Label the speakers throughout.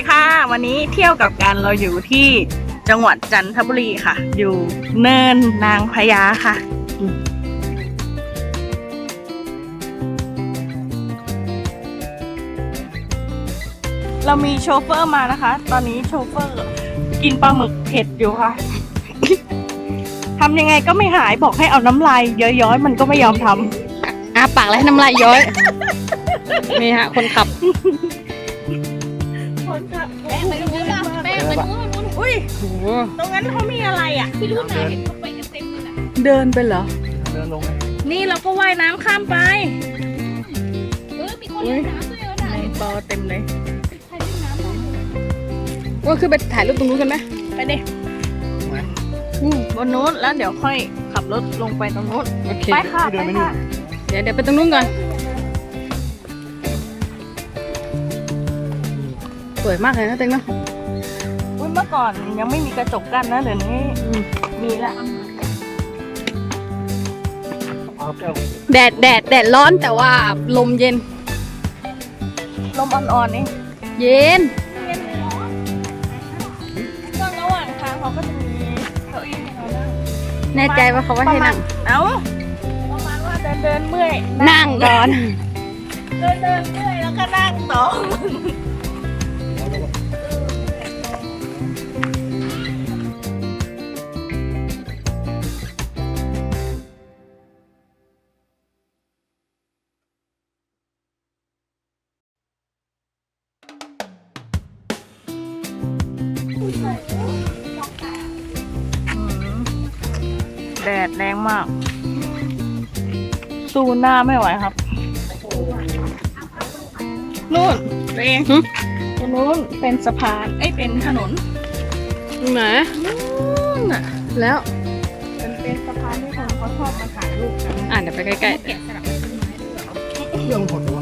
Speaker 1: ดีค่ะ วันนี้เที่ยวกับกันเราอยู่ที่จังหวัดจันทบุรีค่ะ อยู่เนินนางพญาค่ะอืมเรามีโชเฟอร์มานะคะ ตอนนี้โชเฟอร์กินปลาหมึกเผ็ดอยู่ค่ะ ทำยังไงก็ไม่หายบอกให้เอาน้ำลายย้อยๆ มันก็ไม่ยอมทำ
Speaker 2: อาปากแล้วให้น้ำลายย้อย นี่ฮะ คนขับ
Speaker 1: คนขับ
Speaker 2: แป้งไปตรงนู้นป่ะแป้งไปตรงนู้น
Speaker 1: อุ้ย
Speaker 2: โอ้โห
Speaker 1: ตรงนั้นเขามีอะไรอะ
Speaker 2: พี่รุ่นไหนเห็นเขาไปกันเต็มเลยนะ
Speaker 1: เดินไปเหรอ
Speaker 3: เดินลงเลย
Speaker 1: นี่เราก็ว่ายน้ำข้ามไป
Speaker 2: เออมีคนเล่นน้ำด้วยเหรอน่ะเห็น
Speaker 1: ปอเต็มเลย
Speaker 2: ใครเล่นน้ำบ้างว่าคือไปถ่ายรูปตรงนู้นกันไหม
Speaker 1: ไปดิ
Speaker 2: อืม
Speaker 1: บนนู้นแล้วเดี๋ยวค่อยขับรถลงไปตรงนู้น
Speaker 2: โอเค
Speaker 1: ไปค่ะไปค่ะ
Speaker 2: เดี๋ยวเดี๋ยวไปตรงนู้นก่อน สวยมากเลยนะเต็งเนาะ
Speaker 1: อุ้ยเมื่อก่อนยังไม่มีกระจกกั้นนะเดี๋ยวนี้
Speaker 2: อืม
Speaker 1: มีแล้ว
Speaker 3: เอาแก้ว
Speaker 2: แดดแดดแดดร้อนแต่ว่าลมเย็น
Speaker 1: ลมอ่อนๆนี่
Speaker 2: เย็น
Speaker 1: ช่วงระหว่างทางเขาก็จะมีเก้าอี้ให้เรานั่ง
Speaker 2: แน่ใจว่าเขาว่าให้นั่ง
Speaker 1: เอ้าประมาณว่าเดินเดินๆเมื่อย
Speaker 2: นั่งก่อน
Speaker 1: เดินเดินๆเมื่อยแล้วก็นั่งต่อ มาก สู้หน้าไม่ไหวครับ นู่นตัวเอง
Speaker 2: หึ
Speaker 1: ตรงนู้นเป็นสะพานเอ้ยเป็นถนน
Speaker 2: ไหน
Speaker 1: นู่นน่ะ
Speaker 2: แล้ว
Speaker 1: มันเป็นสะพานที่คนเขาชอบมาถ่ายรูปกัน
Speaker 2: อ่านเดี๋ยวไปใกล้
Speaker 3: เครื่องหดตัว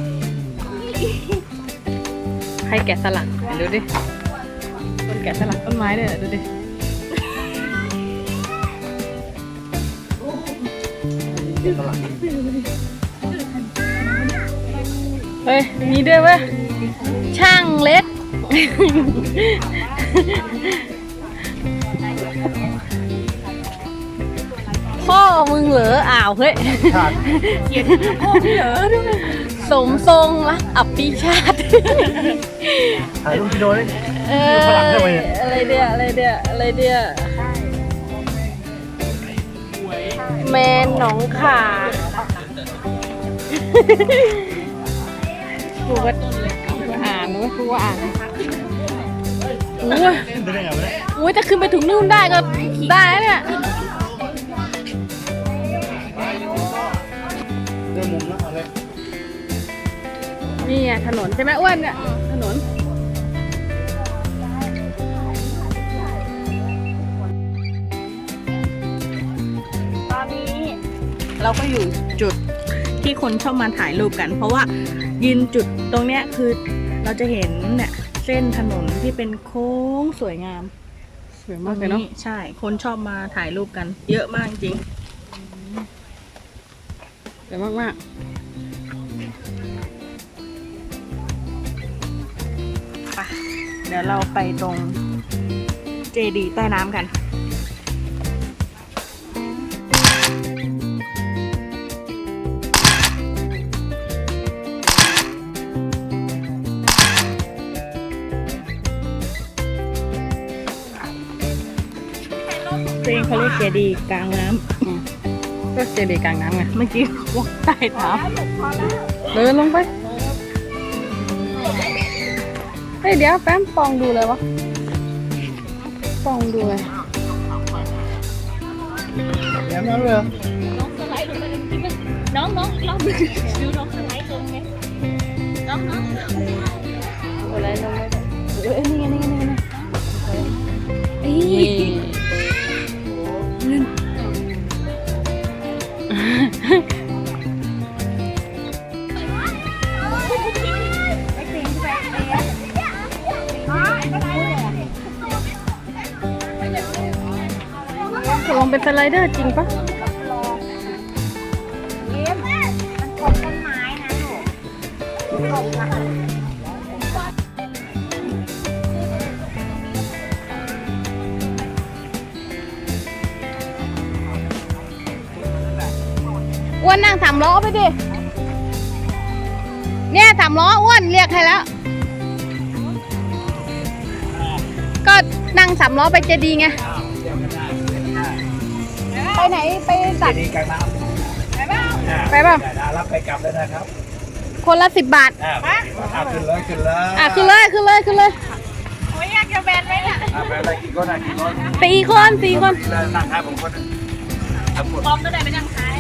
Speaker 2: ๆใครแกะสลักดูดิคนแกะสลักต้นไม้เลยเหรอดูดิ
Speaker 3: ตลาด
Speaker 2: เฮ้ยมีด้วยเว้ยช่างเล็ก พ่อมึงเหรออ้าวเฮ้ย
Speaker 3: ขาด
Speaker 1: เขียนโอ้เหรอด้วย
Speaker 2: สมทรงรักอับปีชาติ
Speaker 3: ถ่ายรูปวิดีโอเลย
Speaker 2: เออ
Speaker 3: ฝรั่งได้ไหมเนี่ย
Speaker 2: อะไรเดียอะไรเดียอะไรเดีย แมนหนองขากูก็อ่านนะกูว่าอ่านโอ้ย
Speaker 3: ขึ้นไปได้ไงวะเนี่ย
Speaker 2: โอ้ยถ้าขึ้นไปถึงนู่นได้ก็ได้แล้วเนี่ย
Speaker 3: ได้มุมแล้วเอาเลย
Speaker 2: นี่ไงถนนใช่ไหมอ้วนเนี่ยถนน
Speaker 1: เราก็อยู่จุดที่คนชอบมาถ่ายรูปกัน เพราะว่ายืนจุดตรงเนี้ยคือเราจะเห็นเนี่ยเส้นถนนที่เป็นโค้งสวยงาม
Speaker 2: สวยมากเลยเนาะ
Speaker 1: ใช่ คนชอบมาถ่ายรูปกัน เยอะมากจริง
Speaker 2: สวยมากมาก
Speaker 1: ไปเดี๋ยวเราไปตรงเจดีใต้น้ำกัน ตัวเองเขาเรียกเจดีย์กลางน้
Speaker 2: ๆอืมก็เจดีย์กลางน้ำไงำ
Speaker 1: เมื่อกี้ว่าใต้น้
Speaker 2: เดินลงไปเฮ้ยเดี๋ยวแป๊มปองดูเลยวะปองดูเลย
Speaker 3: แย้มน้ำเลยเหรอ
Speaker 1: น้องน้องอีกรอบหนึงดูน้องสไลด์ลงไหมน้องน้อง
Speaker 2: อะไรลง
Speaker 1: เดอร์จริงปะรันถ
Speaker 2: มต้นไม้นะหนูอ้วนนั่งสามล้อไปดิ เนี่ยสามล้ออ้วนเรียกให้แล้ว ก็นั่งสามล้อไปจะดีไง ไปไหนไปตัด
Speaker 3: ดีกันน้
Speaker 2: ไปเปล่าำ
Speaker 3: รับไปกลับเลยนะครับ
Speaker 2: คนละสิบบาท
Speaker 3: อ่าขึ้นเลยขึ้นเลย
Speaker 2: อะขึ้นเลยขึ้นเลยขึ้นเลย
Speaker 1: โอ้ยอยากจะแบนไหมเนี่ย
Speaker 3: อ่าไปอะไรกี่คนอะกี่คน
Speaker 2: สี่คนสี่คน
Speaker 3: เลยนั่งท้ายผมคนหนึงทั้งหมด
Speaker 1: พร้อมก็ได้ไปนั่งท้าย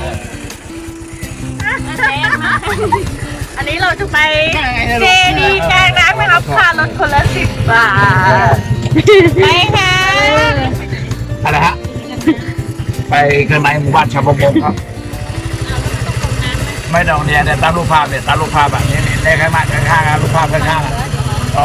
Speaker 1: อันนี้เราจะไปเจดีย์กลางน้ำนะครับค่ารถคนละสิบบาทไปค่ะ
Speaker 3: อะไรฮะ ไปข้างในหมู่บ้านชาวประมงครับ ไม่ต้องเนี่ยเนี่ยตามรูปภาพเนี่ยตามรูปภาพแบบนี้เนี่ยในข้างหน้าข้างๆอะรูปภาพข้างๆอะอ๋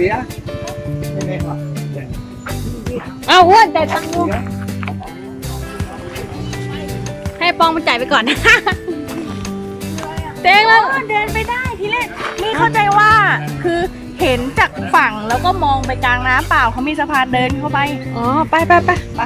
Speaker 1: ก็
Speaker 2: ออก
Speaker 3: เบีย
Speaker 1: ร์ไม่
Speaker 3: ได้ป่ะำ
Speaker 2: อ้าวอ้วนจ่ายตังค์ดูให้ปองมันจ่ายไปก่อน เต้งแล้ว
Speaker 1: เดินไปได้ทีแรกนี่เข้าใจว่าคือเห็นจากฝั่งแล้วก็มองไปกลางน้ำเปล่าเขามีสะพานเดินเข้าไป
Speaker 2: อ๋อ ไปไปไปไป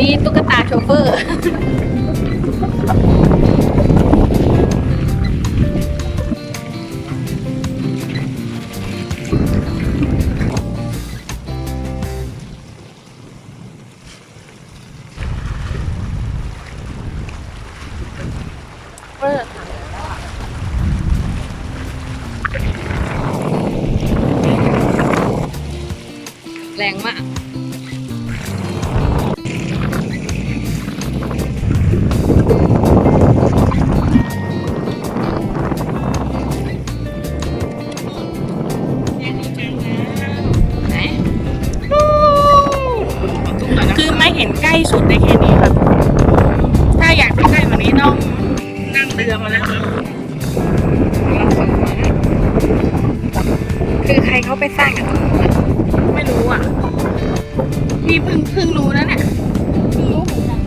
Speaker 1: มี
Speaker 2: ตุ๊กตาโชเฟอร์เปิดแรงมาก
Speaker 1: พี่เพิ่งเพิ่งรู้นะเนี่ยเพิ่งรู้เหมือนกัน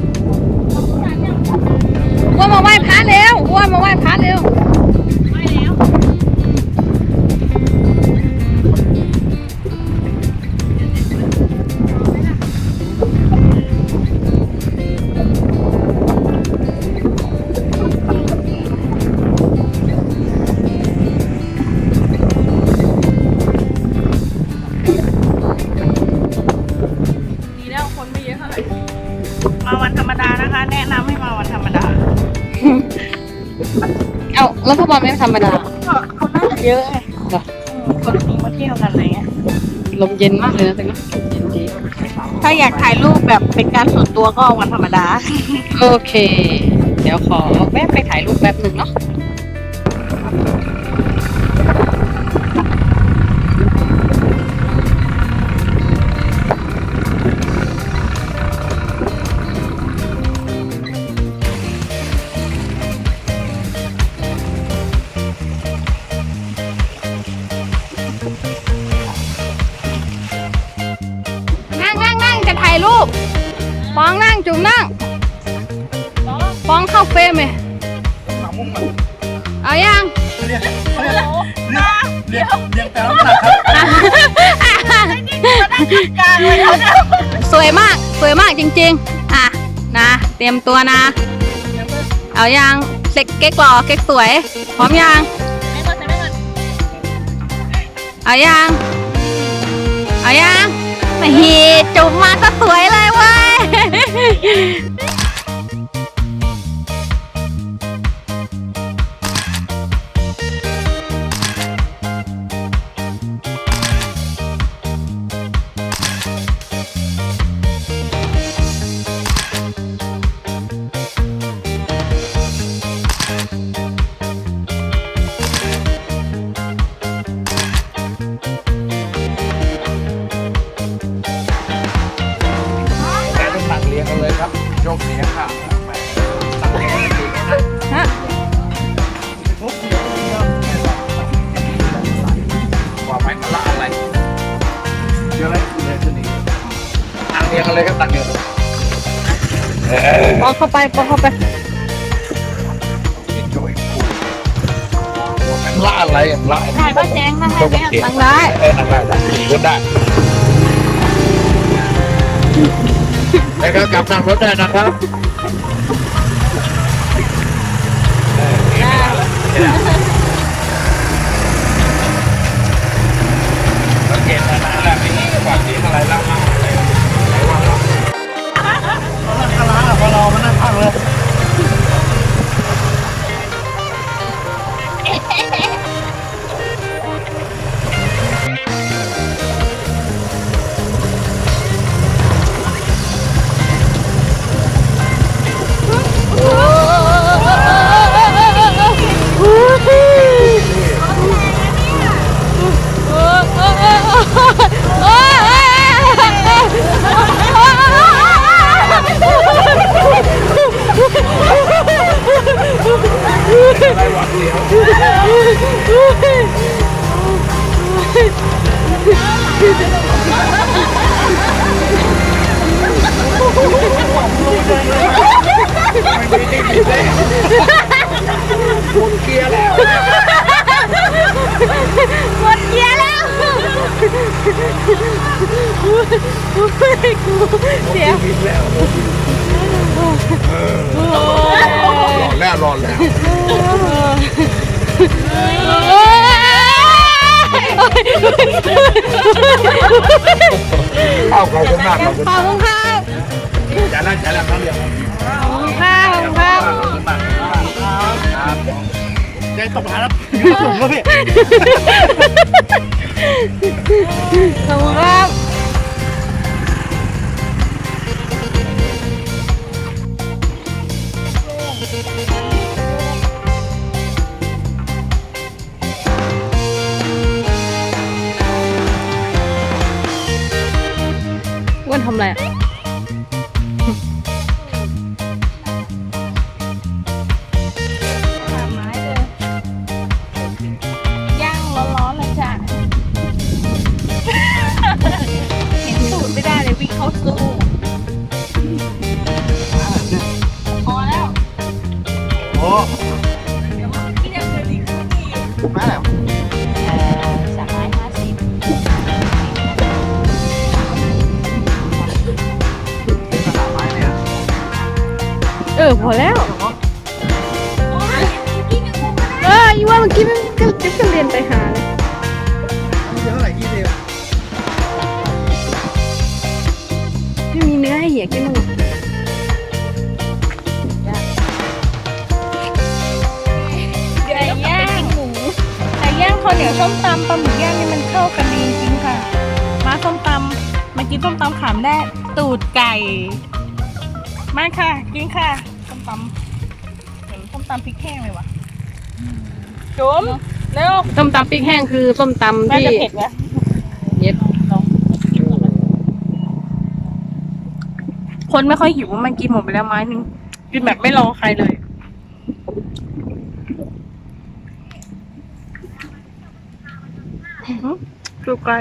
Speaker 2: ว่ามาไหว้พระเร็วว่ามาไหว้พระเร็ว
Speaker 1: รรมดานะคะ แนะนำให้มาวันธรรมดา
Speaker 2: เอาแล้วพ่อบอลไม่ธรรมดา
Speaker 1: ก็เขาน่าจะเยอะไง
Speaker 2: เหรอ
Speaker 1: อืมคนนี้มาเที่ยวกันอะไรเงี้ย
Speaker 2: ลมเย็นมากเลยนะแต่ก็เย็นดี
Speaker 1: ถ้าอยากถ่ายรูปแบบเป็นการส่วนตัวก็วันธรรมดา
Speaker 2: โอเค เดี๋ยวขอแวะไปถ่ายรูปแป๊บหนึ่งเนาะ องนั่งจุ๋มนั่งฟองเข้าเฟรมเลยเอายัง
Speaker 3: เรียกเรียกเรียกเรียกแต่ละหนักครับ
Speaker 2: สวยมากสวยมากจริง ๆ อะนะ เตรียมตัวนะ เอายังเซ็กเก๊กหล่อเก๊กสวย พร้อมยังเอายังเอายัง ฮีจุ่มมาก็สวยเลยเว้ย
Speaker 3: อะไรละ
Speaker 2: ถ่ป้าแจงนั่ง
Speaker 3: โชคดี
Speaker 2: นั่งได้
Speaker 3: เออนั่งได้ได้ก็ได้แล้วก็กลับนั่งรถได้นะครับเออนี่ไม่ได้แล้วไม่ได้สังเกตนานแล้วไม่มีกว่าที่อะไรล้วมาอะไรอะไรวะเรานั่งคาราเรามานั่งพักเลย เกียร์แล้ว
Speaker 2: หมดเกียร์แล้วเดี๋ยว
Speaker 3: ผิดแล้วหลอนแล้วหลอนแล้วเข้าเขาคนหน้ากขาคน
Speaker 2: ขอบคุณค่ะ
Speaker 3: จานั่งอย่านั่งเขาเรียว
Speaker 2: ขอบคุณครับขอบคุณครับ
Speaker 3: ใจตกหาแล้วยืนสูงแล้วพี่
Speaker 2: ขอบคุณครับ อ้ว ออพอแล้ว เอออีว่าเมื่อกี้มันก็จะกระเรียนไปหาเลย
Speaker 3: เยอะเท่าไหร่ยี่สิบ
Speaker 2: ไม่มีเนื้อให้เหี่ยกินหรอก
Speaker 1: ไก่ย่างหมูไก่ย่างข้าวเหนียวส้มตำปลาหมึกย่างนี่มันเข้ากันดีจริงๆค่ะ มาส้มตำมากินส้มตำขามแดดตูดไก่ มาค่ะ กินค่ะส้ม ตำเหมือนส้มตำพริกแห้งเลยวะจุ๋มเร็ว
Speaker 2: ส้มตำพริกแห้งคือส้มตำ
Speaker 1: น่า
Speaker 2: ที่
Speaker 1: จะเผ็ดวะ
Speaker 2: เย็ด
Speaker 1: คนไม่ค่อยหิวมันกินหมดไปแล้วไม้หนึงกินแบบไม่รอใครเลยหืมดูไกล